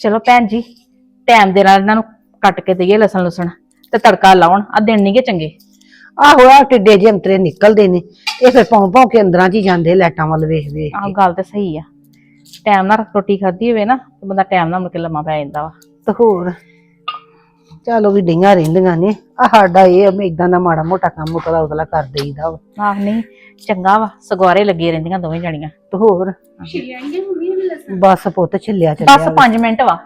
ਚਲੋ ਭੈਣ ਜੀ ਟਾਈਮ ਦੇ ਨਾਲ ਇਹਨਾਂ ਨੂੰ ਕੱਟ ਕੇ ਦਈਏ ਲਸਣ ਲੁਸਣ ਤੇ ਤੜਕਾ ਲਾਉਣ ਆ ਦਿਨ ਨਹੀਂਗੇ ਚੰਗੇ। ਆਹੋ ਆ ਟਿੱਡੇ ਜਿਹੇ ਅੰਤਰੇ ਨਿਕਲਦੇ ਨੇ ਇਹ ਫਿਰ ਪੌਂ ਪੌਂ ਕੇ ਅੰਦਰਾਂ 'ਚ ਹੀ ਜਾਂਦੇ ਲਾਈਟਾਂ ਵੱਲ ਵੇਖ ਵੇਖ ਆਹ ਗੱਲ ਤੇ ਸਹੀ ਆ। ਟਾਈਮ ਨਾਲ ਰੋਟੀ ਖਾਧੀ ਹੋਵੇ ਨਾ ਤੇ ਬੰਦਾ ਟਾਈਮ ਨਾਲ ਮੁੜ ਕੇ ਲੰਮਾ ਪੈ ਜਾਂਦਾ ਵਾ। ਤੇ ਹੋਰ? ਚਲੋ ਵੀ ਡਈਆਂ ਰਹਿੰਦੀਆਂ ਨੇ। ਆ ਸਾਡਾ ਇਹ ਆ ਇਦਾਂ ਦਾ ਮਾੜਾ ਮੋਟਾ ਕੰਮ ਉਤਲਾ ਉਤਲਾ ਕਰ ਦੇਈਦਾ ਵਾ। ਆਹ ਨਹੀਂ ਚੰਗਾ ਵਾ ਸਗਵਾਰੇ ਲੱਗੀ ਰਹਿੰਦੀਆਂ ਦੋਵੇਂ ਜਣੀਆਂ। ਤੇ ਹੋਰ? ਛਿਲਿਆਂਗੇ ਮੰਮੀ ਨੇ ਲਸਣ ਬਸ ਪੁੱਤ ਛਿੱਲਿਆ ਬਸ ਚੱਲਿਆ 5 ਮਿੰਟ ਵਾ।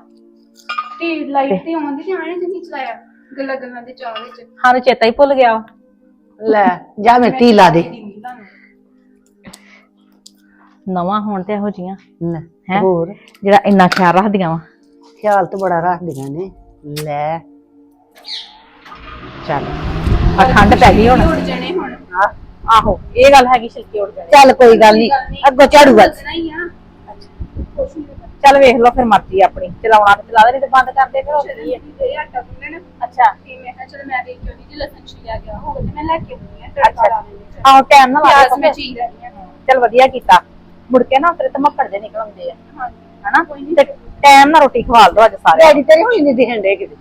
ਤੇ ਲਾਈਟ ਤੇ ਆਉਂਦੀ ਤੇ ਆਣੇ ਨਹੀਂ ਚਲਾਇਆ। ਗੱਲਾਂ ਗੱਲਾਂ ਦੇ ਚਾਹ ਵਿੱਚ। ਸਾਨੂੰ ਚੇਤਾ ਹੀ ਭੁੱਲ ਗਿਆ ਵਾ। ਲੈ ਜਾ ਮੈਂ ਤੀ ਲਾ ਦੇ। ਦੀਦੀ ਤੁਹਾਨੂੰ ਨਵਾਂ ਹੋਣ ਤੇ ਇਹੋ ਜੀਆਂ ਲੈ, ਹੈਂ? ਹੋਰ? ਜਿਹੜਾ ਇੰਨਾ ਖਿਆਲ ਰੱਖਦੀਆਂ ਵਾ। ਖਿਆਲ ਤਾਂ ਬੜਾ ਰੱਖਦੀਆਂ ਨੇ। ਲੈ। ਚੱਲ। ਆ ਠੰਡ ਪੈ ਗਈ ਹੁਣ। ਉੱਡ ਜਾਣੇ ਹੁਣ। ਆਹੋ ਇਹ ਗੱਲ ਹੈਗੀ ਛਿਲਕੇ ਉੱਡ ਜਾਣੇ। ਚੱਲ ਕੋਈ ਗੱਲ ਨਹੀਂ ਅੱਗੋਂ ਝਾੜੂ ਵੱਜਣਾ ਹੀ ਆ ਕੁਛ ਨਹੀਂ ਪਤਾ ਚੱਲ ਵੇਖ ਲਓ ਫਿਰ ਮਰਜ਼ੀ ਆਪਣੀ। ਚਲਾਉਣਾ ਤੇ ਚਲਾ ਦੇ ਨਹੀਂ ਤੇ ਬੰਦ ਕਰ ਦੇ ਫਿਰ ਹੋਰ ਕੀ ਹੈ ਇਹ ਆਟਾ ਗੁੰਨਣ ਅੱਛਾ। ਤੇ ਮੈਂ ਕਿਹਾ ਚਲ ਮੈਂ ਦੇਖ ਕੇ ਉਹਦੀ ਜੀ ਲਸਣ ਛਿਲਿਆ ਗਿਆ ਹੋਵੇ ਤੇ ਮੈਂ ਲੈ ਕੇ ਆਉਂਦੀ ਆ ਤੜਕਾ ਲਾ ਦੇਣੀ ਆਹੋ ਟਾਈਮ ਨਾਲ ਲਾ ਪਿਆਜ਼ ਦੇ ਮੈਂ ਚੀਰ ਰਹੀ ਆ ਚੱਲ ਵਧੀਆ ਕੀਤਾ। ਮੁੜ ਕੇ ਨਾ ਤੇਰੇ ਤੇ ਮੱਕੜ ਜੇ ਨਿਕਲ ਆਉਂਦੇ ਆ। ਹਾਂਜੀ। ਹਨਾ? ਤੇ ਟਾਈਮ ਨਾਲ ਰੋਟੀ ਖਵਾਲ ਦੋ ਅੱਜ ਸਾਰੇ ਡੈਡੀ ਤੇਰੇ ਹੋਈ ਨਹੀਂ ਦਿਖਣ ਡੇ ਕਿਤੇ।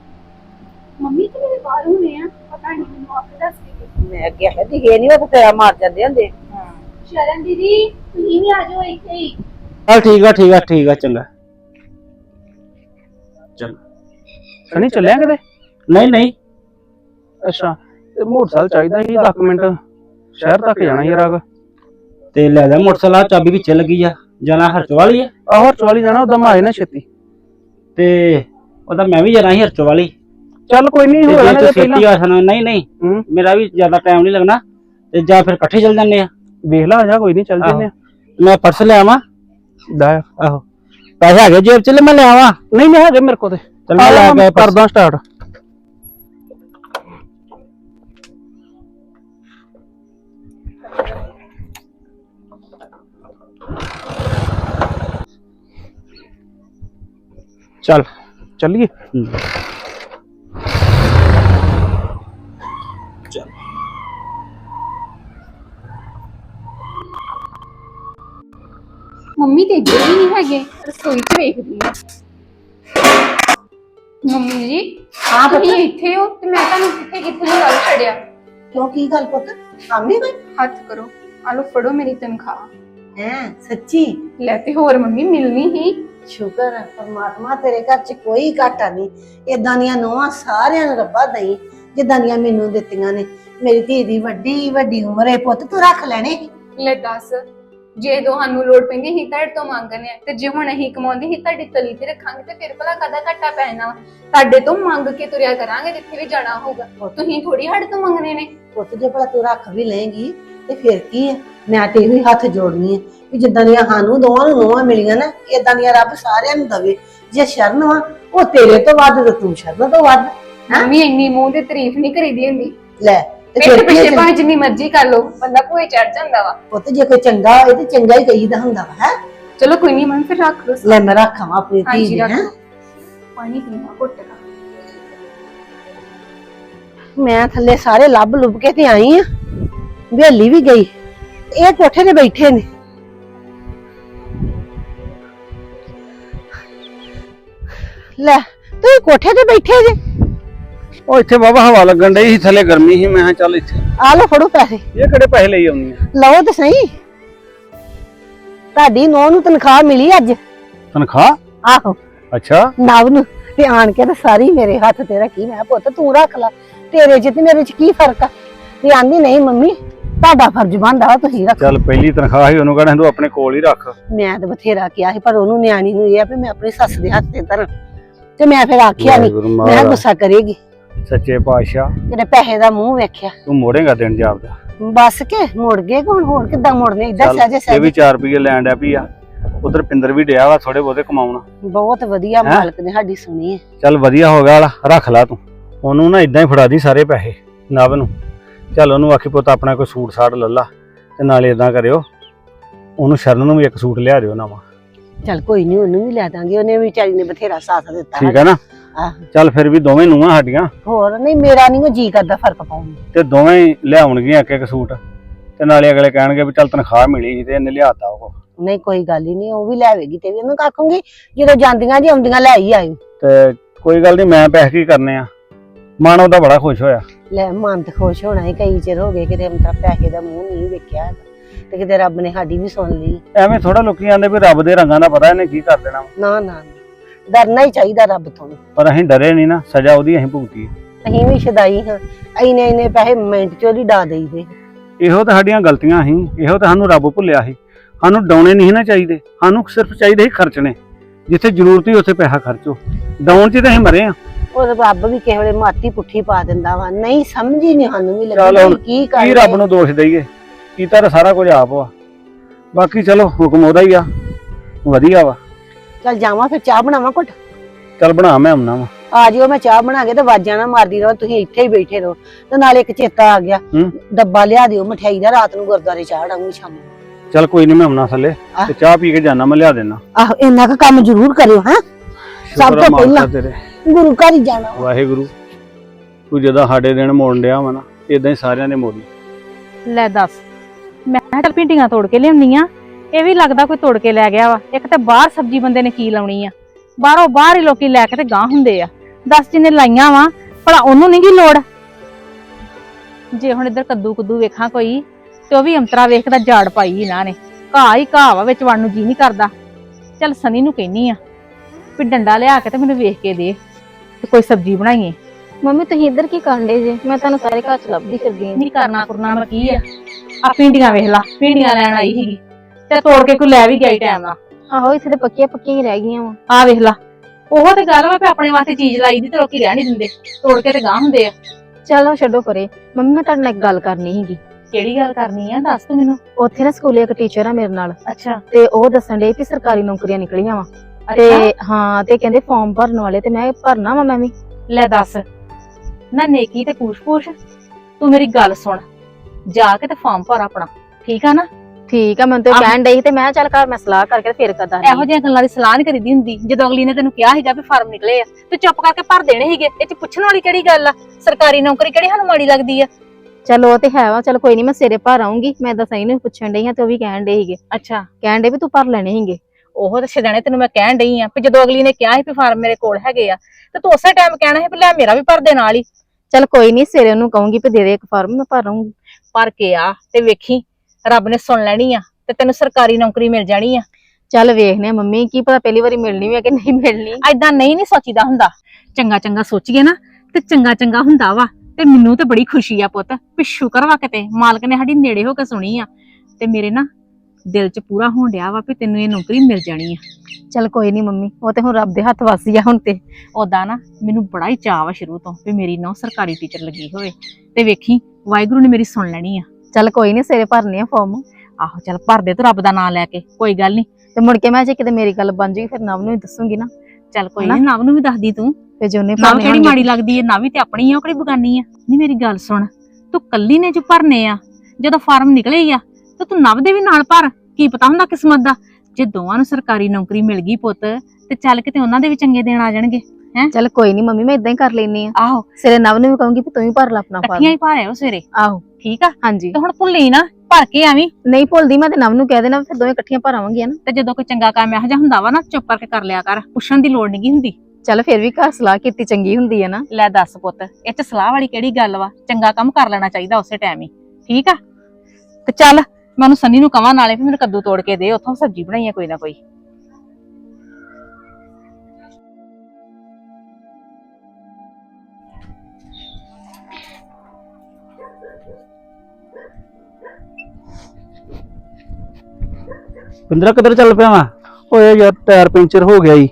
ਮੰਮੀ ਤੇ ਮੇਰੇ ਬਾਹਰ ਹੋਣੇ ਆ। ਪਤਾ ਨਹੀਂ ਮੈਨੂੰ ਆਪੇ ਦੱਸ ਕੇ ਗਈ। ਮੈਂ ਅੱਗੇ ਆਖਿਆ ਦਿਖੇ ਨਹੀਂ ਉਹ ਤਾਂ ਤੇਰਾ ਮਾਰ ਜਾਂਦੇ ਹੁੰਦੇ। ਸ਼ਰਨ ਦੀਦੀ ਤੁਸੀਂ ਵੀ ਆ ਜਾਓ ਇੱਥੇ ਹੀ। ਚਲ ਠੀਕ ਆ ਠੀਕ ਆ ਠੀਕ ਆ ਚੰਗਾ। ਚਲ। ਸਣੀ ਚੱਲਿਆ ਕਿਤੇ? ਨਹੀਂ ਨਹੀਂ। ਅੱਛਾ ਤੇ ਮੋਟਰਸਾਈਕਲ ਚਾਹੀਦਾ ਸੀ 10 ਮਿੰਟ। ਸ਼ਹਿਰ ਤੱਕ ਜਾਣਾ ਯਾਰ ਅਗ ਤੇ ਲੈ ਜਾ ਮੋਟਰਸਾਈਕਲ ਆ ਚਾਬੀ ਵਿੱਚੇ ਲੱਗੀ ਆ। ਜਾਣਾ ਹਰਚ ਵਾਲੀ ਆ। ਆਹਰ ਚਵਾਲੀ ਜਾਣਾ ਉਦੋਂ ਆਏ ਨਾ ਛੇਤੀ। ਤੇ ਉਹਦਾ ਮੈਂ ਵੀ ਜਾਣਾ ਸੀ ਹਰਚ ਵਾਲੀ ਚੱਲ ਕੋਈ ਨਹੀਂ ਹੋ ਜੇ ਜਾਣਾ ਛੇਤੀ ਪਹਿਲਾਂ। ਆ ਜਾਣਾ ਨਹੀਂ ਨਹੀਂ ਹੂੰ। ਮੇਰਾ ਵੀ ਜ਼ਿਆਦਾ ਟਾਈਮ ਨਹੀਂ ਲੱਗਣਾ ਤੇ ਜਾਂ ਫਿਰ ਇਕੱਠੇ ਚੱਲ ਜਾਂਦੇ ਆ। ਵੇਖ ਲਾ ਜਾ ਕੋਈ ਨਹੀਂ ਚੱਲ ਜੰਨੇ ਆ। ਮੈਂ ਪਰਸ ਲੈ ਆਵਾਂ। ਦਾ ਆਹੋ। ਪੈਸੇ ਹੈਗੇ ਜੇਬ ਚ ਲੈ ਮੈਂ ਲੈ ਆਵਾਂ। ਨਹੀਂ ਨਹੀਂ ਹੈਗੇ ਮੇਰੇ ਕੋਲ ਤੇ। ਚੱਲ ਮੈਂ ਲੈ ਕੇ ਪਰਸ। ਕਰਦਾ ਸਟਾਰਟ ਚੱਲ ਚੱਲੀਏ। ਨਹੀਂ ਹੈਗੇ ਰਸੋਈ 'ਚ ਵੇਖਦੀ ਆ। ਮੰਮੀ ਜੀ ਹਾਂ ਤੁਸੀਂ ਇੱਥੇ ਹੋ ਤੇ ਮੈਂ ਤੁਹਾਨੂੰ ਕਿੱਥੇ ਕਿੱਥੇ ਨੂੰ ਲੱਭ ਛੜਿਆ ਕਿਉਂ ਕੀ ਗੱਲ ਪੁੱਤ? ਸਾਹਮਣੇ ਕੋਈ? ਹੱਥ ਕਰੋ। ਆ ਲਓ ਫੜੋ ਮੇਰੀ ਤਨਖਾਹ। ਹੈ ਸੱਚੀ? ਲੈ ਤੇ ਹੋਰ ਮੰਮੀ ਮਿਲਣੀ ਹੀ। ਸ਼ੁਕਰ ਹੈ ਪਰਮਾਤਮਾ ਤੇਰੇ ਘਰ 'ਚ ਕੋਈ ਘਾਟਾ ਨਹੀਂ। ਇਦਾਂ ਦੀਆਂ ਨੋਹਾਂ ਸਾਰਿਆਂ ਨੂੰ ਰੱਬਾ ਦਈ ਜਿੱਦਾਂ ਦੀਆਂ ਮੈਨੂੰ ਦਿੱਤੀਆਂ ਨੇ। ਮੇਰੀ ਧੀ ਦੀ ਵੱਡੀ ਵੱਡੀ ਉਮਰ ਹੈ ਪੁੱਤ ਤੂੰ ਰੱਖ ਲੈਣੇ। ਲੈ ਦੱਸ ਜੇ ਤੁਹਾਨੂੰ ਲੋੜ ਪੈਂਦੀ ਹੀ ਤੁਹਾਡੇ ਤੋਂ ਮੰਗਨੇ ਆ ਤੇ ਜੇ ਹੁਣ ਅਸੀਂ ਕਮਾਉਂਦੇ ਹੀ ਤੁਹਾਡੀ ਤਲੀ ਤੇ ਰੱਖਾਂਗੇ ਤੇ ਫਿਰ ਭਲਾ ਕਦਾ ਘਾਟਾ ਪੈਣਾ ਵਾ? ਤੁਹਾਡੇ ਤੋਂ ਮੰਗ ਕੇ ਤੁਰਿਆ ਕਰਾਂਗੇ ਜਿੱਥੇ ਵੀ ਜਾਣਾ ਹੋਊਗਾ। ਤੁਸੀਂ ਥੋੜੀ ਸਾਡੇ ਤੋਂ ਮੰਗਣੇ ਨੇ। ਪੁੱਤ ਜੇ ਭਲਾ ਤੂੰ ਰੱਖ ਵੀ ਲਏਂਗੀ ਤੇ ਫਿਰ ਕੀ ਹੈ ਮੈਂ ਤੇ ਇਹੋ ਹੀ ਹੱਥ ਜੋੜਨੀ ਹੈ ਵੀ ਜਿੱਦਾਂ ਦੀਆਂ ਸਾਨੂੰ ਦੋਵਾਂ ਨੂੰ ਨੋਹਾਂ ਮਿਲੀਆਂ ਨਾ ਇਦਾਂ ਦੀਆਂ ਰੱਬ ਸਾਰਿਆਂ ਨੂੰ ਦਵੇ। ਜੇ ਸ਼ਰਨ ਵਾ ਉਹ ਤੇਰੇ ਤੋਂ ਵੱਧ ਤੇ ਤੂੰ ਸ਼ਰਨ ਤੋਂ ਵੱਧ ਮੰਮੀ ਇੰਨੀ ਮੂੰਹ ਤੇ ਤਾਰੀਫ ਨਹੀਂ ਕਰੀਦੀ ਹੁੰਦੀ। ਲੈ ਤੇ ਪਿੱਠ ਪਿੱਛੇ? ਭਾਵੇਂ ਜਿੰਨੀ ਮਰਜ਼ੀ ਕਰ ਲਓ ਬੰਦਾ ਭੂਏ ਚੜ ਜਾਂਦਾ ਵਾ। ਪੁੱਤ ਜੇ ਕੋਈ ਚੰਗਾ ਹੋਏ ਤੇ ਚੰਗਾ ਹੀ ਕਹੀਦਾ ਹੁੰਦਾ ਵਾ ਹੈ? ਚਲੋ ਕੋਈ ਨਹੀਂ ਮੈਂ ਫਿਰ ਰੱਖ ਲਓ ਲੈ ਮੈਂ ਰੱਖਾਂ ਆਪਣੀ ਧੀ ਹਾਂਜੀ ਦੀ ਰੱਖ ਹੈਂ। ਲਓ। ਪਾਣੀ ਪੀਣਾ ਘੁੱਟ ਦਾ ਮੈਂ ਥੱਲੇ ਸਾਰੇ ਲੱਭ ਲੁੱਭ ਕੇ ਤੇ ਆਈ ਆ। ਬੇਲੀ ਵੀ ਗਈ। ਇਹ ਕੋਠੇ ਤੇ ਬੈਠੇ ਨੇ। ਲੈ ਤੁਸੀਂ ਕੋਠੇ ਤੇ ਬੈਠੇ ਜੇ? ਉਹ ਇੱਥੇ ਬਾਬਾ ਹਵਾ ਲੱਗਣ ਡਈ ਸੀ ਥੱਲੇ ਗਰਮੀ ਸੀ ਮੈਂ ਕਿਹਾ ਚੱਲ ਇੱਥੇ। ਆ ਲਓ ਫੜੋ ਪੈਸੇ। ਇਹ ਕਿਹੜੇ ਪੈਸੇ ਲਈ ਆਉਣੀ ਆ? ਲਓ ਤੇ ਸਹੀ। ਤੁਹਾਡੀ ਨੌ ਨੂੰ ਤਨਖਾਹ ਮਿਲੀ ਅੱਜ। ਤਨਖਾਹ? ਆਹੋ। ਅੱਛਾ। ਨਵ ਨੂੰ ਤੇ ਆਣ ਕੇ ਤੇ ਸਾਰੀ ਮੇਰੇ ਹੱਥ ਤੇ ਰੱਖੀ ਮੈਂ ਪੁੱਤ ਤੂੰ ਰੱਖ ਲੈ। ਤੇਰੇ ਚ ਤੇ ਮੇਰੇ ਚ ਕੀ ਫ਼ਰਕ ਆ? ਤੇ ਆਂਦੀ ਨਹੀਂ ਮੰਮੀ ਤੁਹਾਡਾ ਫਰਜ਼ ਬਣਦਾ ਵਾ ਤੁਸੀਂ ਰੱਖੋ। ਚੱਲ ਪਹਿਲੀ ਤਨਖਾਹ ਸੀ ਉਹਨੂੰ ਕਹਿੰਦਾ ਤੂੰ ਆਪਣੇ ਕੋਲ ਹੀ ਰੱਖ। ਮੈਂ ਤਾਂ ਬਥੇਰਾ ਕਿਹਾ ਸੀ ਪਰ ਉਹਨੂੰ ਨਿਆਣੀ ਨੂੰ ਇਹ ਆ ਵੀ ਮੈਂ ਆਪਣੀ ਸੱਸ ਦੇ ਹੱਥ ਤੇ ਧਰਾਂ। ਤੇ ਮੈਂ ਫਿਰ ਆਖਿਆ ਨਹੀਂ। ਵਾਹਿਗੁਰੂ ਮੈਂ ਕਿਹਾ ਮਹਾਰਾਜ, ਗੁੱਸਾ ਕਰੇਗੀ। ਸੱਚੇ ਪਾਤਸ਼ਾਹ। ਤੇਰੇ ਪੈਸੇ ਦਾ ਮੂੰਹ ਵੇਖਿਆ। ਤੂੰ ਮੋੜੇਗਾ ਦਿਨ ਜਾਪਦਾ। ਬਸ ਕੇ ਮੁੜ ਗਏ ਕੋਣ ਹੋਰ ਕਿੱਦਾਂ ਮੁੜਨੇ? ਇਦਾਂ ਸਹਜੇ ਇਹ ਵੀ ਸਹਜੇ। 4 ਰੁਪਏ ਲੈਣ ਡਿਆ ਪਈ ਆ। ਉਧਰ ਪਿੰਦਰ ਵੀ ਡਿਆ ਵਾ ਥੋੜੇ ਬਹੁਤੇ ਕਮਾਉਣਾ। ਬਹੁਤ ਵਧੀਆ? ਮਾਲਕ ਨੇ ਸਾਡੀ ਸੁਣੀ ਹੈ। ਚੱਲ ਵਧੀਆ ਹੋ ਗਿਆ ਵਾਲਾ ਰੱਖ ਲੈ ਤੂੰ। ਉਹਨੂੰ ਨਾ ਇਦਾਂ ਹੀ ਫੜਾ ਦੀ ਸਾਰੇ ਪੈਸੇ ਨਵ ਨੂੰ। ਚੱਲ ਉਹਨੂੰ ਆਖੀ ਪੁੱਤ ਆਪਣਾ ਕੋਈ ਸੂਟ ਸਾੜ ਲੱਲਾ ਤੇ ਨਾਲੇ ਇਦਾਂ ਕਰਿਓ। ਉਹਨੂੰ ਸ਼ਰਨ ਨੂੰ ਵੀ ਇੱਕ ਸੂਟ ਲਿਆ ਦਿਓ ਨਵਾਂ। ਚੱਲ ਕੋਈ ਨਹੀਂ ਉਹਨੂੰ ਵੀ ਲੈ ਦਾਂਗੇ। ਉਹਨੇ ਵੀ ਵਿਚਾਰੀ ਨੇ ਬਥੇਰਾ ਸਾਥ ਦਿੱਤਾ ਠੀਕ ਹੈ ਨਾ? ਆਹ। ਚੱਲ ਫਿਰ ਵੀ ਦੋਵੇਂ ਨੂੰਹਾਂ ਸਾਡੀਆਂ ਹੋਰ ਨਹੀਂ ਮੇਰਾ ਨਹੀਂ ਜੀ ਕਰਦਾ ਫ਼ਰਕ ਪਾਉਣ ਨੂੰ। ਤੇ ਦੋਵੇਂ ਹੀ ਲਿਆਉਣਗੀਆਂ ਇੱਕ ਇੱਕ ਸੂਟ ਤੇ ਨਾਲੇ ਅਗਲੇ ਕਹਿਣਗੇ ਵੀ ਚੱਲ ਤਨਖਾਹ ਮਿਲੀ ਸੀ ਤੇ ਇਹਨੇ ਲਿਆਤਾ ਉਹ ਨਹੀਂ ਕੋਈ ਗੱਲ ਹੀ ਨਹੀਂ ਉਹ ਵੀ ਲੈਵੇਗੀ ਤੇ ਵੀ ਉਹਨੂੰ ਕਾਖੂੰਗੀ ਜਦੋਂ ਜਾਂਦੀਆਂ ਜੀ ਆਉਂਦੀਆਂ ਲੈ ਹੀ ਆਇਓ ਤੇ ਕੋਈ ਗੱਲ ਨਹੀਂ ਮੈਂ ਪੈਸੇ ਕੀ ਕਰਨੇ ਆ ਮਨ ਉਹਦਾ ਬੜਾ ਖੁਸ਼ ਹੋਇਆ ਲੈ ਮਨ ਤੇ ਖੁਸ਼ ਹੋਣਾ ਹੀ ਕਈ ਚਿਰ ਹੋ ਗਏ ਕਿਤੇ ਅੰਤਰਾ ਪੈਸੇ ਦਾ ਮੂੰਹ ਨਹੀਂ ਵੇਖਿਆ ਹੈਗਾ। ਤੇ ਕਿਤੇ ਰੱਬ ਨੇ ਸਾਡੀ ਵੀ ਸੁਣ ਲਈ ਐਵੇਂ ਥੋੜਾ ਲੋਕੀ ਆਂਦੇ ਵੀ ਰੱਬ ਦੇ ਰੰਗਾਂ ਦਾ ਪਤਾ ਇਹਨੇ ਕੀ ਕਰ ਦੇਣਾ ਵਾ। ਨਾ ਨਾ ਨਾ। ਡਰਨਾ ਹੀ ਚਾਹੀਦਾ ਰੱਬ ਤੋਂ ਪਰ ਅਸੀਂ ਡਰੇ ਨਹੀਂ ਨਾ ਸਜ਼ਾ ਉਹਦੀ ਅਸੀਂ ਭੁਗਤੀ ਹੈ। ਅਸੀਂ ਵੀ ਸ਼ਦਾਈ ਹਾਂ। ਇੰਨੇ ਇੰਨੇ ਪੈਸੇ ਮਿੰਟ ਚੋਂ ਹੀ ਡਾ ਦੇਈਦੇ। ਇਹੋ ਤਾਂ ਸਾਡੀਆਂ ਗਲਤੀਆਂ ਸੀ ਇਹੋ ਤਾਂ ਸਾਨੂੰ ਰੱਬ ਭੁੱਲਿਆ ਸੀ। ਸਾਨੂੰ ਡਾਉਣੇ ਨਹੀਂ ਨਾ ਚਾਹੀਦੇ ਸਾਨੂੰ ਸਿਰਫ ਚਾਹੀਦੇ ਸੀ ਖਰਚਣੇ। ਜਿੱਥੇ ਜ਼ਰੂਰਤ ਹੀ ਉੱਥੇ ਪੈਸਾ ਖਰਚੋ। ਡਾਉਣ 'ਚ ਤਾਂ ਅਸੀਂ ਮਰੇ ਆ ਉਹ ਰੱਬ ਵੀ ਕਿਸੇ ਵੇਲੇ ਮਾਤੀ ਪੁੱਠੀ ਪਾ ਦਿੰਦਾ ਵਾ। ਨਹੀਂ ਸਮਝ ਹੀ ਨਹੀਂ ਸਾਨੂੰ ਵੀ ਚੱਲ ਲੱਗਦਾ ਹੁਣ ਵੀ ਕੀ ਕਰ ਕੀ ਰੱਬ ਨੂੰ ਦੋਸ਼ ਦਈਏ? ਕੀਤਾ ਤਾਂ ਸਾਰਾ ਕੁਝ ਆਪ ਵਾ। ਬਾਕੀ ਚਲੋ ਹੁਕਮ ਉਹਦਾ ਹੀ ਆ। ਵਧੀਆ ਵਾ। ਚੱਲ ਜਾਵਾਂ ਫਿਰ ਚਾਹ ਬਣਾਵਾਂ ਘੁੱਟ ਚੱਲ ਬਣਾ ਮੈਂ ਆਉਣਾ ਵਾ ਆ ਜਿਓ ਮੈਂ ਚਾਹ ਬਣਾ ਕੇ ਤੇ ਵਾਜਾਂ ਨਾ ਮਾਰਦੀ ਰਹੋ ਤੁਸੀਂ ਇੱਥੇ ਹੀ ਬੈਠੇ ਰਹੋ ਤੇ ਨਾਲੇ ਇੱਕ ਚੇਤਾ ਆ ਗਿਆ। ਡੱਬਾ ਲਿਆ ਦਿਓ ਮਠਿਆਈ ਦਾ ਰਾਤ ਨੂੰ ਗੁਰਦੁਆਰੇ ਚਾਹ ਡਾਂਗੀ ਸ਼ਾਮ ਨੂੰ ਚੱਲ ਕੋਈ ਨਹੀਂ ਮੈਂ ਆਉਣਾ ਥੱਲੇ। ਤੇ ਚਾਹ ਪੀ ਕੇ ਜਾਣਾ ਮੈਂ ਲਿਆ ਦੇਣਾ ਆਹੋ ਇੰਨਾ ਕੁ ਕੰਮ ਜ਼ਰੂਰ ਕਰਿਓ ਹਾਂ ਸਭ ਤੋਂ ਪਹਿਲਾਂ। ਗੁਰੂ ਘਰ ਹੀ ਜਾਣਾ। ਵਾਹਿਗੁਰੂ ਤੂੰ ਜਦੋਂ ਸਾਡੇ ਦਿਨ ਮੋੜਨ ਡਿਆ ਵਾ ਨਾ ਇਦਾਂ ਹੀ ਸਾਰਿਆਂ ਦੇ ਮੋੜੀ ਲੈ ਦੱਸ ਮੈਂ ਚੱਲ ਭਿੰਡੀਆਂ ਤੋੜ ਕੇ ਲਿਆਉਣੀ ਆ ਇਹ ਵੀ ਲੱਗਦਾ ਕੋਈ ਤੋੜ ਕੇ ਲੈ ਗਿਆ ਵਾ। ਇੱਕ ਤੇ ਬਾਹਰ ਸਬਜ਼ੀ ਬੰਦੇ ਨੇ ਕੀ ਲਾਉਣੀ ਆ? ਬਾਹਰੋਂ ਬਾਹਰ ਹੀ ਲੋਕੀ ਲੈ ਕੇ ਤੇ ਗਾਂ ਹੁੰਦੇ ਆ। ਦੱਸ ਜਿੰਨੇ ਲਾਈਆਂ ਵਾ ਭਲਾ ਉਹਨੂੰ ਨਹੀਂ ਗੀ ਲੋੜ? ਜੇ ਹੁਣ ਇੱਧਰ ਕੱਦੂ ਕੁੱਦੂ ਵੇਖਾਂ ਕੋਈ ਤੇ ਉਹ ਵੀ ਅੰਤਰਾ ਵੇਖਦਾ ਝਾੜ ਪਾਈ ਇਹਨਾਂ ਨੇ। ਘਾਹ ਹੀ ਘਾਹ ਵਾ ਵਿੱਚ ਵੜਨ ਨੂੰ ਜੀ ਨਹੀਂ ਕਰਦਾ। ਚੱਲ ਸਨੀ ਨੂੰ ਕਹਿਨੀ ਆ ਵੀ ਡੰਡਾ ਲਿਆ ਕੇ ਤੇ ਮੈਨੂੰ ਵੇਖ ਕੇ ਦੇ ਤੇ ਕੋਈ ਸਬਜ਼ੀ ਬਣਾਈਏ। ਮੰਮੀ ਤੁਸੀਂ ਇੱਧਰ ਕੀ ਕਰਨ ਦੇ ਜੇ? ਮੈਂ ਤੁਹਾਨੂੰ ਸਾਰੇ ਘਰ ਚ ਲੱਭਦੀ ਫਿਰਦੀ ਹਾਂ। ਨਹੀਂ ਕਰਨਾ ਕਰਨਾ ਮੈਂ ਕੀ ਆ? ਆ ਭਿੰਡੀਆਂ ਵੇਖ ਲਾ ਭਿੰਡੀਆਂ ਲੈਣ ਆਈ ਸੀਗੀ। ਤੇ ਤੋੜ ਕੇ ਕੋਈ ਲੈ ਵੀ ਗਿਆ ਟਾਈਮ ਨਾਲ। ਆਹੋ ਇੱਥੇ ਤੇ ਪੱਕੀਆਂ ਪੱਕੀਆਂ ਹੀ ਰਹਿ ਗਈਆਂ ਵਾ। ਆ ਵੇਖ ਲਾ। ਉਹ ਤੇ ਗੱਲ ਵਾ ਵੀ ਆਪਣੇ ਵਾਸਤੇ ਚੀਜ਼ ਲਾਈ ਦੀ ਤੇ ਲੋਕੀ ਰਹਿ ਨਹੀਂ ਦਿੰਦੇ। ਤੋੜ ਕੇ ਤੇ ਗਾਂ ਹੁੰਦੇ ਆ। ਚਲੋ ਛੱਡੋ ਪਰੇ। ਮੰਮੀ ਮੈਂ ਤੁਹਾਡੇ ਨਾਲ ਇੱਕ ਗੱਲ ਕਰਨੀ ਸੀਗੀ। ਕਿਹੜੀ ਗੱਲ ਕਰਨੀ ਆ? ਦੱਸ ਤੂੰ ਮੈਨੂੰ। ਉੱਥੇ ਨਾ ਸਕੂਲੇ ਇੱਕ ਟੀਚਰ ਆ ਮੇਰੇ ਨਾਲ। ਅੱਛਾ। ਤੇ ਉਹ ਦੱਸਣ ਦੇ ਵੀ ਸਰਕਾਰੀ ਨੌਕਰੀਆਂ ਨਿਕਲੀਆਂ ਵਾ। ਤੇ ਹਾਂ ਤੇ ਕਹਿੰਦੇ ਫਾਰਮ ਭਰਨ ਵਾਲੇ ਤੇ ਮੈਂ ਭਰਨਾ ਵਾ ਮੈਂ ਵੀ। ਲੈ ਦੱਸ। ਨਾ ਨੇਕੀ ਤੇ ਪੂਛ-ਪੂਛ। ਤੂੰ ਮੇਰੀ ਗੱਲ ਸੁਣ। ਜਾ ਕੇ ਤੇ ਫਾਰਮ ਭਰ ਆਪਣਾ। ਠੀਕ ਆ ਨਾ? ਠੀਕ ਆ ਮੈਂ ਤੇ। ਕਹਿਣ ਡਈ ਤੇ ਮੈਂ ਚੱਲ ਘਰ ਮੈਂ ਸਲਾਹ ਕਰਕੇ ਤੇ ਫੇਰ ਕਰਦਾ ਇਹੋ ਜਿਹੀਆਂ ਗੱਲਾਂ ਦੀ ਸਲਾਹ ਨਹੀਂ ਕਰੀਦੀ ਹੁੰਦੀ। ਜਦੋਂ ਅਗਲੀ ਨੇ ਤੈਨੂੰ ਕਿਹਾ ਸੀਗਾ ਵੀ ਫਾਰਮ ਨਿਕਲੇ ਆ ਤੇ ਚੁੱਪ ਕਰਕੇ ਭਰ ਦੇਣੇ ਸੀਗੇ। ਇਹ ਚ ਪੁੱਛਣ ਵਾਲੀ ਕਿਹੜੀ ਗੱਲ ਆ? ਸਰਕਾਰੀ ਨੌਕਰੀ ਕਿਹੜੀ ਸਾਨੂੰ ਮਾੜੀ ਲੱਗਦੀ ਆ? ਚਲੋ ਉਹ ਤੇ ਹੈ ਵਾ ਚਲ ਕੋਈ ਨਹੀਂ ਮੈਂ ਸਵੇਰੇ ਭਰ ਆਉਂਗੀ ਮੈਂ ਤਾਂ ਸਹੀ ਨੂੰ ਪੁੱਛਣ ਡਈ ਹਾਂ ਤੇ ਉਹ ਵੀ ਕਹਿਣ ਡੇ ਸੀਗੇ। ਅੱਛਾ। ਕਹਿਣ ਡੇ ਵੀ ਤੂੰ ਭਰ ਲੈਣੇ ਸੀਗੇ। ਉਹ ਤੇ ਛਦਣੇ ਤੈਨੂੰ ਮੈਂ ਕਹਿਣ ਡਈ ਆ ਵੀ ਜਦੋਂ ਅਗਲੀ ਨੇ ਕਿਹਾ ਸੀ ਵੀ ਫਾਰਮ ਮੇਰੇ ਕੋਲ ਹੈਗੇ ਆ ਤੇ ਤੂੰ ਉਸੇ ਟਾਈਮ ਕਹਿਣਾ ਸੀ ਵੀ ਲੈ ਮੇਰਾ ਵੀ ਭਰ ਦੇ ਨਾਲ ਹੀ। ਚਲ ਕੋਈ ਨਹੀਂ ਸਵੇਰੇ ਉਹਨੂੰ ਕਹੂੰਗੀ ਵੀ ਦੇ ਦੇ ਇੱਕ ਫਾਰਮ ਮੈਂ ਭਰ ਆਉਂਗੀ ਭਰ ਕੇ ਆ ਤੇ ਵੇਖੀ ਰੱਬ ਨੇ ਸੁਣ ਲੈਣੀ ਆ ਤੇ ਤੈਨੂੰ ਸਰਕਾਰੀ ਨੌਕਰੀ ਮਿਲ ਜਾਣੀ ਆ। ਚੱਲ ਵੇਖਨੇ ਆ ਮੰਮੀ ਕੀ ਪਤਾ ਪਹਿਲੀ ਵਾਰੀ ਮਿਲਣੀ ਵੀ ਆ ਕਿ ਨਹੀਂ ਮਿਲਣੀ। ਐਦਾਂ ਨਹੀਂ ਨਹੀਂ ਸੋਚੀਦਾ ਹੁੰਦਾ। ਚੰਗਾ ਚੰਗਾ ਸੋਚੀਏ ਨਾ ਤੇ ਚੰਗਾ ਚੰਗਾ ਹੁੰਦਾ ਵਾ। ਤੇ ਮੈਨੂੰ ਤੇ ਬੜੀ ਖੁਸ਼ੀ ਆ ਪੁੱਤ ਵੀ ਸ਼ੁਕਰ ਵਾ ਕਿਤੇ ਮਾਲਕ ਨੇ ਸਾਡੀ ਨੇੜੇ ਹੋ ਕੇ ਸੁਣੀ ਆ। ਤੇ ਮੇਰੇ ਨਾ ਦਿਲ 'ਚ ਪੂਰਾ ਹੋਣ ਡਿਆ ਵਾ ਵੀ ਤੈਨੂੰ ਇਹ ਨੌਕਰੀ ਮਿਲ ਜਾਣੀ ਆ। ਚਲ ਕੋਈ ਨਹੀਂ ਮੰਮੀ ਉਹ ਤੇ ਹੁਣ ਰੱਬ ਦੇ ਹੱਥ ਵਾਸੀ ਆ ਹੁਣ ਤੇ। ਉਦਾਂ ਨਾ ਮੈਨੂੰ ਬੜਾ ਹੀ ਚਾਅ ਵਾ ਸ਼ੁਰੂ ਤੋਂ ਵੀ ਮੇਰੀ ਨੌ ਸਰਕਾਰੀ ਟੀਚਰ ਲੱਗੀ ਹੋਵੇ। ਤੇ ਵੇਖੀ ਵਾਹਿਗੁਰੂ ਨੇ ਮੇਰੀ ਸੁਣ ਲੈਣੀ ਆ। ਚਲ ਕੋਈ ਨਹੀਂ ਸਵੇਰੇ ਭਰਨੇ ਆ ਫਾਰਮ ਆਹੋ ਚੱਲ ਭਰ ਦੇ ਤੂੰ ਰੱਬ ਦਾ ਨਾਮ ਲੈ ਕੇ ਕੋਈ ਗੱਲ ਨਹੀਂ ਤੇ ਮੁੜ ਕੇ ਮੈਂ ਜੇ ਕਿਤੇ ਮੇਰੀ ਗੱਲ ਬਣ ਜੂਗੀ ਫਿਰ ਨਵ ਨੂੰ ਵੀ ਦੱਸੂਗੀ ਨਾ। ਚੱਲ ਕੋਈ? ਨਹੀਂ ਨਵ ਨੂੰ ਵੀ ਦੱਸਦੀ ਤੂੰ। ਤੇ ਜੇ ਉਹਨੇ ਨਵ ਕਿਹੜੀ ਮਾੜੀ ਲੱਗਦੀ ਹੈ ਨਵ ਵੀ ਤੇ ਆਪਣੀ ਆ ਉਹ ਕਿਹੜੀ ਬਗਾਨੀ ਆ। ਨਹੀਂ ਮੇਰੀ ਗੱਲ ਸੁਣ ਤੂੰ ਕੱਲੀ ਨੇ ਜੋ ਭਰਨੇ ਆ ਜਦੋਂ ਫਾਰਮ ਨਿਕਲੇ ਹੀ ਆ ਤੇ ਤੂੰ ਨਵ ਦੇ ਵੀ ਨਾਲ ਭਰ। ਕੀ ਪਤਾ ਹੁੰਦਾ ਕਿਸਮਤ ਦਾ? ਜੇ ਦੋਵਾਂ ਨੂੰ ਸਰਕਾਰੀ ਨੌਕਰੀ ਮਿਲ ਗਈ ਪੁੱਤ ਤੇ ਚੱਲ ਕਿਤੇ ਉਹਨਾਂ ਦੇ ਵੀ ਚੰਗੇ ਦਿਨ ਆ ਜਾਣਗੇ ਚੱਲ ਕੋਈ ਨਹੀਂ ਮੰਮੀ ਮੈਂ ਇਦਾਂ ਹੀ ਕਰ ਲੈਣੀ ਆ। ਆਹੋ। ਸਵੇਰੇ ਨਵ ਨੂੰ ਵੀ ਕਹੂੰਗੀ ਤੂੰ ਵੀ ਭਰ ਲੈ ਆਪਣਾ ਇਕੱਠੀਆਂ ਫਾਰਮ ਹੀ ਭਾਰਿਓ ਸਵੇਰੇ ਆਹੋ। ਠੀਕ ਆ? ਹਾਂਜੀ। ਤੇ ਹੁਣ ਭੁੱਲੀ ਨਾ ਭਰ ਕੇ ਆਵੀਂ ਨਹੀਂ ਭੁੱਲਦੀ ਮੈਂ ਤੇ ਨਵ ਨੂੰ ਕਹਿ ਦੇਣਾ ਫਿਰ ਦੋਵੇਂ ਇਕੱਠੀਆਂ ਭਰਾਵਾਂਗੀਆਂ ਨਾ। ਤੇ ਜਦੋਂ ਕੋਈ ਚੰਗਾ ਕੰਮ ਇਹੋ ਜਿਹਾ ਹੁੰਦਾ ਵਾ ਨਾ ਚੁੱਪ ਕਰਕੇ ਕਰ ਲਿਆ ਕਰ ਪੁੱਛਣ ਦੀ ਲੋੜ ਨਹੀਂ ਹੁੰਦੀ। ਚੱਲ ਫਿਰ ਵੀ ਘਰ ਸਲਾਹ ਕੀਤੀ ਚੰਗੀ ਹੁੰਦੀ ਹੈ ਨਾ। ਲੈ ਦੱਸ ਪੁੱਤ ਇਹ ਚ ਸਲਾਹ ਵਾਲੀ ਕਿਹੜੀ ਗੱਲ ਵਾ? ਚੰਗਾ ਕੰਮ ਕਰ ਲੈਣਾ ਚਾਹੀਦਾ ਉਸੇ ਟਾਈਮ ਹੀ ਠੀਕ ਆ? ਤੇ ਚੱਲ ਮੈਂ ਉਹਨੂੰ ਸੰਨੀ ਨੂੰ ਕਵਾਂ ਨਾਲੇ ਵੀ ਮੈਨੂੰ ਕੱਦੂ ਤੋੜ ਕੇ ਦੇ ਉੱਥੋਂ ਸਬਜ਼ੀ ਬਣਾਈ ਆ ਕੋਈ ਨਾ ਕੋਈ। ਪਿੰਦਰਾ ਕਿੱਧਰ ਚੱਲ ਪਿਆ ਵਾ। ਓਏ ਯਾਰ ਟਾਇਰ ਪੈਂਚਰ ਹੋ ਗਿਆ ਈ।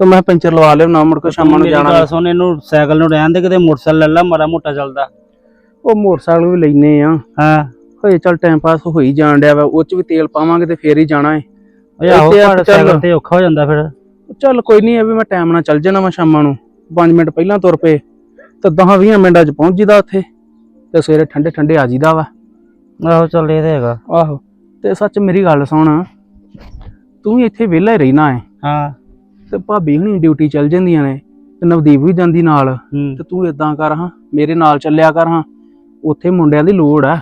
ਤੇ ਮੈਂ ਪੈਂਚਰ ਲਵਾ ਲਿਆ ਨਾ ਮੁੜ ਕੇ ਸ਼ਾਮਾਂ ਨੂੰ ਜਾਣਾ ਮੇਰੀ ਸੁਣ ਇਹਨੂੰ ਸਾਈਕਲ ਨੂੰ ਰਹਿਣ ਦੇ ਕਿਤੇ ਮੋਟਰਸਾਈਕਲ ਲੈ ਲਾ ਮਾੜਾ ਮੋਟਾ ਚੱਲਦਾ। ਉਹ ਮੋਟਰਸਾਈਕਲ ਵੀ ਲੈਨੇ ਆ। ਹਾਂ। ਹੋਏ ਚੱਲ ਟਾਈਮ ਪਾਸ ਹੋਈ ਜਾਣ ਡਿਆ ਵਾ ਉਹ ਚ ਵੀ ਤੇਲ ਪਾਵਾਂਗੇ ਤੇ ਫੇਰ ਹੀ ਜਾਣਾ ਏ। ਓਏ ਆਹੋ। ਸਾਈਕਲ ਤੇ ਔਖਾ ਹੋ ਜਾਂਦਾ ਫਿਰ। ਚੱਲ ਕੋਈ ਨਹੀਂ ਵੀ ਮੈਂ ਟਾਈਮ ਨਾਲ ਚੱਲ ਜਾਣਾ ਵਾ ਸ਼ਾਮਾਂ ਨੂੰ। 5 ਮਿੰਟ ਪਹਿਲਾਂ ਤੁਰ ਪਏ ਤੇ 10 20 ਮਿੰਟਾਂ ਚ ਪਹੁੰਚ ਜੀਦਾ ਉੱਥੇ। ਤੇ ਸਵੇਰੇ ਠੰਡੇ ਠੰਡੇ ਆ ਜੀਦਾ ਵਾ। ਆਹੋ ਚੱਲ ਇਹ ਤੇ ਹੈਗਾ। ਆਹੋ ਤੇ ਸੱਚ ਮੇਰੀ ਗੱਲ ਸੁਣ ਤੂੰ ਵੀ ਇੱਥੇ ਵਿਹਲਾ ਹੀ ਰਹਿਣਾ ਏ ਹਾਂ। ਤੇ ਭਾਬੀ ਹੁਣੀ ਡਿਊਟੀ ਚੱਲ ਜਾਂਦੀਆਂ ਨੇ ਤੇ ਨਵਦੀਪ ਵੀ ਜਾਂਦੀ ਨਾਲ। ਹੂੰ। ਤੇ ਤੂੰ ਇਦਾਂ ਕਰ ਹਾਂ ਮੇਰੇ ਨਾਲ ਚੱਲਿਆ ਕਰ ਹਾਂ। ਉੱਥੇ ਮੁੰਡਿਆਂ ਦੀ ਲੋੜ ਆ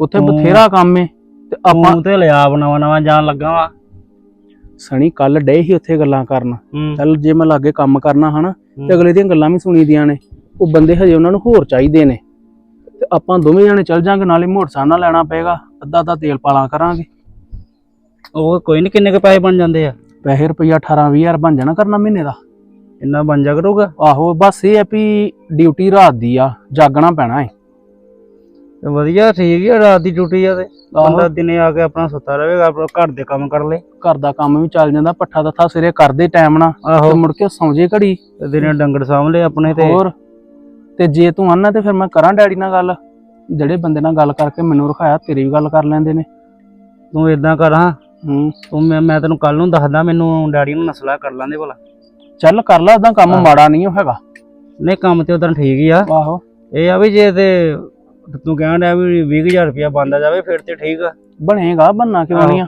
ਉੱਥੇ ਬਥੇਰਾ ਕੰਮ ਏ। ਤੇ ਆਪਾਂ ਤੂੰ ਤੇ ਲਿਆ ਨਵਾਂ ਨਵਾਂ ਜਾਣ ਲੱਗਾ ਵਾ। ਸਣੀ ਕੱਲ ਡੇ ਹੀ ਉੱਥੇ ਗੱਲਾਂ ਕਰਨ। ਹੂੰ। ਚੱਲ ਜੇ ਮੈਂ ਲਾਗੇ ਕੰਮ ਕਰਨਾ ਹਨਾ ਤੇ ਅਗਲੇ ਦੀਆਂ ਗੱਲਾਂ ਵੀ ਸੁਣੀਦੀਆਂ ਨੇ। ਉਹ ਬੰਦੇ ਹਜੇ ਉਹਨਾਂ ਨੂੰ ਹੋਰ ਚਾਹੀਦੇ ਨੇ। ਤੇ ਆਪਾਂ ਦੋਵੇਂ ਜਾਣੇ ਚੱਲ ਜਾਾਂਗੇ ਨਾਲੇ ਮੋਟਰਸਾਈਕਲ ਨਾਲ ਲੈਣਾ ਪਏਗਾ। ਅੱਧਾ ਅੱਧਾ ਤੇਲ ਪਾਲਾ ਕਰਾਂਗੇ। ਉਹ ਕੋਈ ਨਹੀਂ ਕਿੰਨੇ ਕੁ ਪੈਸੇ ਬਣ ਜਾਂਦੇ ਆ? ਪੈਸੇ ਰੁਪਈਆ 18 20000 ਬਣ ਜਾਣਾ ਕਰਨਾ ਮਹੀਨੇ ਦਾ। ਇੰਨਾ ਬਣ ਜਾ ਕਰੂਗਾ? ਆਹੋ ਬਸ ਇਹ ਆ ਵੀ ਡਿਊਟੀ ਰਾਤ ਦੀ ਆ ਜਾਗਣਾ ਪੈਣਾ ਏ। ਤੇ ਵਧੀਆ ਠੀਕ ਆ ਰਾਤ ਦੀ ਡਿਊਟੀ ਆ ਤੇ। ਬੰਦਾ ਦਿਨੇ ਆ ਕੇ ਆਪਣਾ ਸੁੱਤਾ ਰਹੇਗਾ ਆਪਣਾ ਘਰ ਦੇ ਕੰਮ ਕਰ ਲੇ। ਘਰ ਦਾ ਕੰਮ ਵੀ ਚੱਲ ਜਾਂਦਾ ਪੱਠਾ ਦੱਥਾ ਸਿਰੇ ਕਰਦੇ ਟਾਈਮ ਨਾਲ ਤੇ ਆਹੋ। ਮੁੜ ਕੇ ਸੌਂ ਜੇ ਘੜੀ। ਤੇ ਦਿਨੇ ਡੰਗਰ ਸਾਂਭ ਲਏ ਆਪਣੇ ਤੇ। ਹੋਰ ਤੇ ਜੇ ਤੂੰ ਆਨਾ ਤੇ ਫਿਰ ਮੈਂ ਕਰਾਂ ਡੈਡੀ ਨਾਲ ਗੱਲ। ਜਿਹੜੇ ਬੰਦੇ ਨਾਲ ਗੱਲ ਕਰਕੇ ਮੈਨੂੰ ਰਖਾਇਆ ਤੇਰੀ ਵੀ ਗੱਲ ਕਰ ਲੈਂਦੇ ਨੇ। ਤੂੰ ਇਦਾਂ ਕਰ ਹਾਂ ਹੂੰ ਤੂੰ ਮੈਂ ਮੈਂ ਤੈਨੂੰ ਕੱਲ ਨੂੰ ਦੱਸਦਾ ਮੈਨੂੰ ਡੈਡੀ ਨੂੰ ਨਸਲਾ ਕਰ ਲਾਂਦੇ ਭਲਾ। ਚੱਲ ਕਰ ਲੈ ਓਦਾਂ ਕੰਮ। ਮਾੜਾ ਨਹੀਂ ਉਹ ਹੈਗਾ। ਨਹੀਂ ਕੰਮ ਤੇ ਉਦੋਂ ਠੀਕ ਹੀ ਆ। ਆਹੋ। ਇਹ ਆ ਵੀ ਜੇ ਤੇ ਤੂੰ ਕਹਿਣ ਡਿਆ ਵੀ 20000 ਰੁਪਇਆ ਬੰਦਾ ਜਾਵੇ ਫਿਰ ਤੇ ਠੀਕ ਆ। ਬਣੇਗਾ ਬੰਨਾ ਕਿਉਂ ਨਹੀਂ ਆ?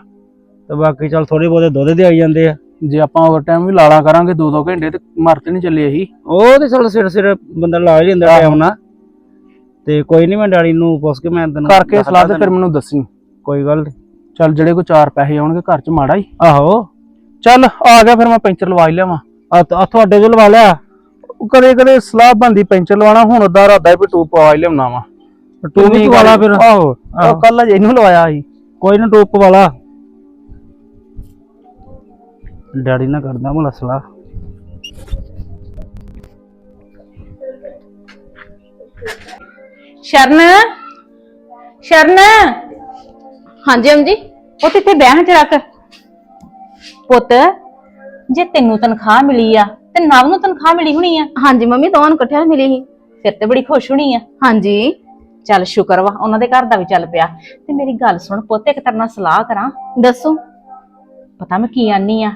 ਤੇ ਬਾਕੀ ਚੱਲ ਥੋੜੇ ਬਹੁਤੇ ਦੁੱਧ ਦੇ ਆਈ ਜਾਂਦੇ ਆ। ਜੇ ਆਪਾਂ ਓਵਰ ਟਾਈਮ ਵੀ ਲਾਲਾ ਕਰਾਂਗੇ 2-2 ਘੰਟੇ ਤੇ ਮਰ ਤੇ ਨਹੀਂ ਚੱਲੇ ਇਹੀ ਉਹ ਤੇ ਚੱਲ ਸਿਰ ਸਿਰ ਬੰਦਾ ਲਾ ਹੀ ਲੈਂਦਾ ਟਾਈਮ ਨਾਲ। ਤੇ ਕੋਈ ਨਹੀਂ ਮੈਂ ਡੈਡੀ ਨੂੰ ਪੁੱਛ ਕੇ ਮੈਂ ਤੈਨੂੰ ਕਰਕੇ ਦੱਸਦਾ ਸਲਾਹ ਤੇ ਫਿਰ। ਮੈਨੂੰ ਦੱਸੀ। ਕੋਈ ਗੱਲ ਨੀ। ਚੱਲ ਜਿਹੜੇ ਕੋ ਚਾਰ ਪੈਸੇ ਆਉਣਗੇ ਘਰ 'ਚ ਮਾੜਾ ਹੀ। ਆਹੋ। ਚੱਲ ਆ ਗਿਆ ਫਿਰ ਮੈਂ ਪੈਂਚਰ ਲਵਾ ਹੀ ਲਿਆਵਾਂ। ਆ ਆ ਤੁਹਾਡੇ ਕੋਲ ਲਵਾ ਲਿਆ। ਕਦੇ ਕਦੇ ਸਲਾਹ ਬੰਦੀ ਪੈਂਚਰ ਲਵਾਣਾ ਹੁਣ ਉਦਾਂ ਰਾਦਾ ਵੀ ਟੂਬ ਪਵਾ ਹੀ ਲਿਆਉਣਾ ਵਾ। ਤੂੰ ਵੀ ਪਵਾ ਲਾ ਫਿਰ। ਆਹੋ। ਆਹੋ। ਕੱਲ ਅਜੇ ਇਹਨੂੰ ਲਵਾਇਆ ਸੀ। ਕੋਈ ਨਾ ਟੋਪ ਵਾਲਾ ਡੈਡੀ ਨਾਲ ਕਰਦਾ ਮੈਂ ਸਲਾਹ। ਸ਼ਰਨ? ਸ਼ਰਨ? ਹਾਂਜੀ ਅੰਜੀ ਉਹ ਤੇ ਇੱਥੇ ਬਹਿ ਚ ਰੱਖ ਪੁੱਤ ਜੇ ਤੈਨੂੰ ਤਨਖਾਹ ਮਿਲੀ ਆ ਤੇ ਨਵ ਨੂੰ ਤਨਖਾਹ ਮਿਲੀ ਹੋਣੀ ਆ। ਹਾਂਜੀ ਮੰਮੀ ਦੋਵਾਂ ਨੂੰ ਇਕੱਠਿਆਂ ਮਿਲੀ ਸੀ। ਫਿਰ ਤੇ ਬੜੀ ਖੁਸ਼ ਹੋਣੀ ਆ। ਹਾਂਜੀ। ਚੱਲ ਸ਼ੁਕਰ ਵਾ ਉਹਨਾਂ ਦੇ ਘਰ ਦਾ ਵੀ ਚੱਲ ਪਿਆ। ਤੇ ਮੇਰੀ ਗੱਲ ਸੁਣ ਪੁੱਤ ਇੱਕ ਤਰ੍ਹਾਂ ਨਾਲ ਸਲਾਹ ਕਰਾਂ। ਦੱਸੋ। ਪਤਾ ਮੈਂ ਕੀ ਆਨੀ ਆ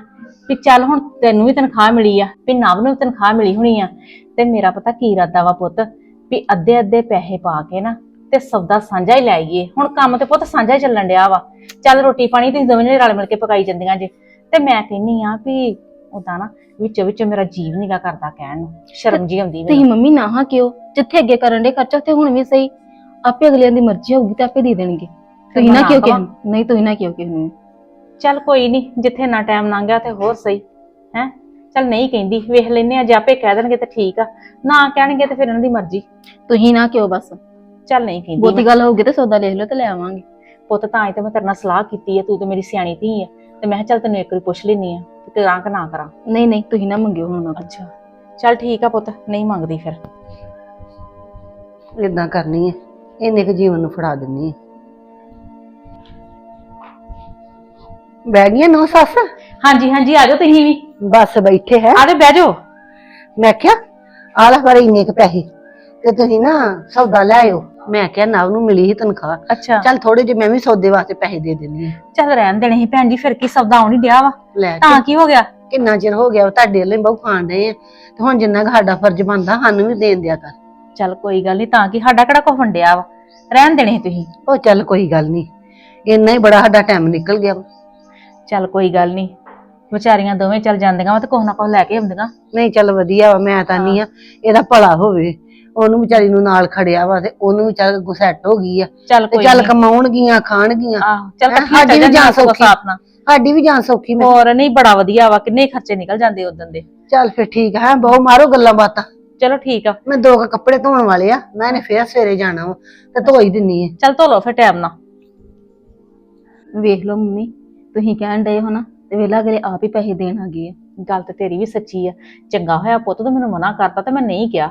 ਵੀ ਚੱਲ ਹੁਣ ਤੈਨੂੰ ਵੀ ਤਨਖਾਹ ਮਿਲੀ ਆ ਵੀ ਨਵ ਨੂੰ ਵੀ ਤਨਖਾਹ ਮਿਲੀ ਹੋਣੀ ਆ। ਤੇ ਮੇਰਾ ਪਤਾ ਕੀ ਇਰਾਦਾ ਵਾ ਪੁੱਤ ਵੀ ਅੱਧੇ ਅੱਧੇ ਪੈਸੇ ਪਾ ਕੇ ਨਾ ਤੇ ਸੌਦਾ ਸਾਂਝਾ ਹੀ ਲੈ ਆਈਏ। ਹੁਣ ਕੰਮ ਤੇ ਪੁੱਤ ਸਾਂਝਾ ਹੀ ਚੱਲਣ ਡਿਆ ਵਾ। ਚੱਲ ਰੋਟੀ ਪਾਣੀ ਤੁਸੀਂ ਦੋਵੇਂ ਜਣੇ ਰਲ ਮਿਲ ਕੇ ਪਕਾਈ ਜਾਂਦੀਆਂ ਜੇ। ਤੇ ਮੈਂ ਕਹਿੰਨੀ ਆ ਵੀ ਉਦਾਂ ਨਾ ਵਿੱਚੋਂ ਵਿੱਚੋਂ ਮੇਰਾ ਜੀਵ ਨਿਗਾ ਕਰਦਾ ਕਹਿਣ ਨੂੰ। ਸ਼ਰਮ ਜੀ ਆਉਂਦੀ ਤੁਸੀਂ ਮੈਨੂੰ। ਮੰਮੀ ਨਾ ਹਾਂ ਕਿਉਂ? ਜਿੱਥੇ ਅੱਗੇ ਕਰਨ ਦੇ ਖਰਚਾ ਉੱਥੇ ਹੁਣ ਵੀ ਸਹੀ। ਆਪੇ ਅਗਲਿਆਂ ਦੀ ਮਰਜ਼ੀ ਹੋਊਗੀ ਤੇ ਆਪੇ ਦੇ ਦੇਣਗੇ। ਤੁਸੀਂ ਨਾ ਕਿਉਂ। ਕਿਹਾ? ਨਹੀਂ ਤੁਸੀਂ ਨਾ ਕਿਉਂ ਨੂੰ ਚੱਲ ਕੋਈ ਨਹੀਂ ਜਿੱਥੇ ਨਾ ਟਾਈਮ ਲੰਘ ਤੇ ਹੋਰ ਸਹੀ। ਹੈ? ਚੱਲ ਨਹੀਂ ਕਹਿੰਦੀ। ਵੇਖ ਲੈਨੇ ਆ ਜੇ ਆਪੇ ਕਹਿ ਦੇਣਗੇ ਤੇ ਠੀਕ ਆ। ਨਾ ਕਹਿਣਗੇ ਤੇ ਫਿਰ ਇਹਨਾਂ ਦੀ ਮਰਜ਼ੀ। ਤੁਸੀਂ ਨਾ ਕਿਉਂ ਬਸ? ਚੱਲ ਨਹੀਂ ਕਹਿੰਦੀ ਬਹੁਤੀ। ਗੱਲ ਹੋਊਗੀ ਤੇ ਸੌਦਾ ਲਿਖ ਲਓ ਤੇ ਲੈ ਆਵਾਂਗੇ। ਪੁੱਤ ਤਾਂ ਹੀ ਤੇ ਮੈਂ ਤੇਰੇ ਨਾਲ ਸਲਾਹ ਕੀਤੀ ਆ ਤੂੰ ਤੇ ਮੇਰੀ ਸਿਆਣੀ ਧੀ ਆ ਤੇ ਮੈਂ ਕਿਹਾ ਚੱਲ ਤੈਨੂੰ ਇੱਕ ਵਾਰੀ ਪੁੱਛ ਲੈਨੀ ਆ ਕਿ ਕਿ ਨਾ ਕਰਾਂ। ਨਹੀਂ ਨਹੀਂ ਤੁਸੀਂ ਨਾ ਮੰਗਿਓ ਹੁਣ। ਅੱਛਾ। ਚੱਲ ਠੀਕ ਆ ਪੁੱਤ ਨਹੀਂ ਮੰਗਦੀ ਫਿਰ। ਇਦਾਂ ਕਰਨੀ ਹੈ ਇਹਨੇ ਕੁ ਜੀਵਨ ਨੂੰ ਫੜਾ ਦਿੰਨੀ ਹੈ ਬਹਿ ਗਈਆਂ ਨੋ ਸੱਸ? ਹਾਂਜੀ ਹਾਂਜੀ ਆ ਜਾਓ ਤੁਸੀਂ ਵੀ। ਬਸ ਬੈਠੇ ਹੈ। ਆ ਜਾਓ ਬਹਿ ਜਾਓ। ਮੈਂ ਕਿਹਾ ਆ ਲੈ ਪਰ ਇੰਨੇ ਕੁ ਪੈਸੇ। ਤੇ ਤੁਸੀਂ ਨਾ ਸੌਦਾ ਲੈ ਆਇਓ। ਮੈਂ ਕਿਹਾ ਨੂੰ ਮਿਲੀ ਸੀ ਤਨਖਾਹ। ਅੱਛਾ। ਚੱਲ ਥੋੜੇ ਜਿਹੇ ਮੈਂ ਵੀ ਸੌਦੇ ਵਾਸਤੇ ਪੈਸੇ ਦੇ ਦਿੰਦੀ ਹਾਂ। ਚੱਲ ਰਹਿਣ ਦੇਣੇ ਸੀ ਭੈਣ ਜੀ ਫਿਰ ਕੀ ਸੌਦਾ ਆਉਣ ਹੀ ਡਿਆ ਵਾ? ਲੈ ਤਾਂ ਕੀ ਹੋ ਗਿਆ? ਕਿੰਨਾ ਚਿਰ ਹੋ ਗਿਆ ਤੁਹਾਡੇ ਲਈ ਬਹੁ ਖਾਣ ਡਏ ਆ। ਤੇ ਹੁਣ ਜਿੰਨਾ ਕੁ ਸਾਡਾ ਫਰਜ਼ ਬਣਦਾ ਸਾਨੂੰ ਵੀ ਦੇਣ ਦਿਆ ਕਰ। ਚੱਲ ਕੋਈ ਗੱਲ ਨਹੀਂ ਤਾਂ ਕੀ ਸਾਡਾ ਕਿਹੜਾ ਕੋ ਫੰਡਿਆ ਵਾ? ਰਹਿਣ ਦੇਣੇ ਸੀ ਤੁਸੀਂ। ਉਹ ਚੱਲ ਕੋਈ ਗੱਲ ਨਹੀਂ ਇੰਨਾ ਹੀ ਬੜਾ ਸਾਡਾ ਟਾਈਮ ਨਿਕਲ ਗਿਆ ਵਾ। ਚੱਲ ਕੋਈ ਗੱਲ ਨਹੀਂ ਵਿਚਾਰੀਆਂ ਦੋਵੇਂ ਚੱਲ ਜਾਂਦੀਆਂ ਵਾ ਤੇ ਕੁਛ ਨਾ ਕੁਛ ਲੈ ਕੇ ਆਉਂਦੀਆਂ। ਨਹੀਂ ਚੱਲ ਵਧੀਆ ਵਾ ਮੈਂ ਤਾਂ ਨਹੀਂ ਆ ਇਹਦਾ ਭਲਾ ਹੋਵੇ। ਉਹਨੂੰ ਵਿਚਾਰੀ ਨੂੰ ਨਾਲ ਖੜਿਆ ਵਾ ਤੇ ਉਹਨੂੰ ਵੀ ਚੱਲ ਗੁਸੈਟ ਹੋ ਗਈ ਆ। ਚੱਲ ਤੇ ਕੋਈ ਚੱਲ ਨੀ। ਕਮਾਉਣਗੀਆਂ ਖਾਣਗੀਆਂ। ਆਹੋ ਚੱਲ ਹੈਂ, ਇਕੱਠੀਆਂ ਸਾਡੀ ਚੱਲ ਵੀ ਜਾਂਦੀਆਂ ਸਗੋਂ ਸੌਖੀ। ਸਾਥ ਨਾਲ। ਸਾਡੀ ਵੀ ਜਾਨ ਸੌਖੀ ਮੈਂ। ਹੋਰ ਨਹੀਂ ਬੜਾ ਵਧੀਆ ਵਾ ਕਿੰਨੇ ਖਰਚੇ ਨਿਕਲ ਜਾਂਦੇ ਉਦੋਂ ਦੇ। ਚੱਲ ਫਿਰ ਠੀਕ ਹੈ? ਬਹੁ ਮਾਰੋ ਗੱਲਾਂ ਬਾਤਾਂ। ਚਲੋ ਠੀਕ ਆ। ਮੈਂ ਦੋ ਕੁ ਕੱਪੜੇ ਧੋਣ ਵਾਲੇ ਆ ਮੈਂ ਇਹਨੇ ਫੇਰ ਸਵੇਰੇ ਜਾਣਾ ਵਾ ਤੇ ਧੋ ਹੀ ਦਿੰਨੀ ਆ। ਚੱਲ ਧੋ ਲਓ ਫਿਰ ਟਾਈਮ ਨਾਲ। ਵੇਖ ਲਓ ਮੰਮੀ ਤੁਸੀਂ ਕਹਿਣ ਡਏ ਹੋ ਨਾ ਤੇ ਵੇਲਾ ਅਗਲੇ ਆਪ ਹੀ ਪੈਸੇ ਦੇਣ ਆ ਗਏ ਆ। ਗੱਲ ਤੇ ਤੇਰੀ ਵੀ ਸੱਚੀ ਆ। ਚੰਗਾ ਹੋਇਆ ਪੁੱਤ ਤੂੰ ਮੈਨੂੰ ਮਨਾ ਕਰਤਾ ਤੇ ਮੈਂ ਨਹੀਂ ਕਿਹਾ।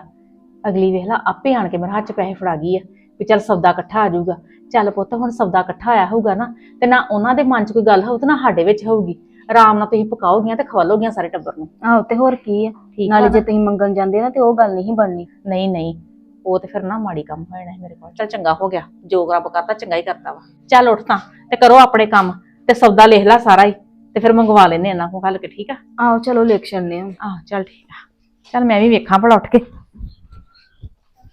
ਅਗਲੀ ਵੇਖ ਲਾ ਆਪੇ ਆਣ ਕੇ ਮੇਰੇ ਹੱਥ 'ਚ ਪੈਸੇ ਫੜਾ ਗਈ ਆ ਵੀ ਚੱਲ ਸੌਦਾ ਇਕੱਠਾ ਆ ਜਾਊਗਾ। ਚੱਲ ਪੁੱਤ ਹੁਣ ਸੌਦਾ ਇਕੱਠਾ ਆਇਆ ਹੋਊਗਾ ਨਾ ਤੇ ਨਾ ਉਹਨਾਂ ਦੇ ਮਨ 'ਚ ਕੋਈ ਗੱਲ ਹੋਊ ਤੇ ਨਾ ਸਾਡੇ ਵਿੱਚ ਹੋਊਗੀ। ਆਰਾਮ ਨਾਲ ਤੁਸੀਂ ਪਕਾਓਗੀਆਂ ਤੇ ਖਵਾਲੋਗੀਆਂ ਸਾਰੇ ਟੱਬਰ ਨੂੰ। ਆਹੋ ਤੇ ਹੋਰ ਕੀ ਆ? ਠੀਕ ਨਾਲੇ ਆ ਜੇ ਨਾ? ਤੁਸੀਂ ਮੰਗਣ ਜਾਂਦੇ ਨਾ ਤੇ ਉਹ ਗੱਲ ਨਹੀਂ ਬਣਨੀ। ਨਹੀਂ ਨਹੀਂ ਉਹ ਤੇ ਫਿਰ ਨਾ ਮਾੜੀ ਕੰਮ ਹੋ ਜਾਣਾ ਸੀ ਮੇਰੇ ਕੋਲ। ਚੱਲ ਚੰਗਾ ਹੋ ਗਿਆ ਜੋ ਰੱਬ ਕਰਤਾ ਚੰਗਾ ਹੀ ਕਰਤਾ ਵਾ। ਚੱਲ ਉੱਠ ਤਾਂ ਤੇ ਕਰੋ ਆਪਣੇ ਕੰਮ ਤੇ ਸੌਦਾ ਲਿਖ ਲੈ ਸਾਰਾ ਹੀ ਤੇ ਫਿਰ ਮੰਗਵਾ ਲੈਨੇ ਇਹਨਾਂ ਕੋਲ ਕੱਲ ਕੇ ਠੀਕ ਆ? ਆਹੋ ਚਲੋ ਲਿਖ ਛੱਡਨੇ ਆ। ਆਹ ਚੱਲ ਠੀਕ ਆ। ਚੱਲ ਮੈਂ ਵੀ ਵੇਖਾਂ ਭਲਾ ਉੱਠ ਕੇ।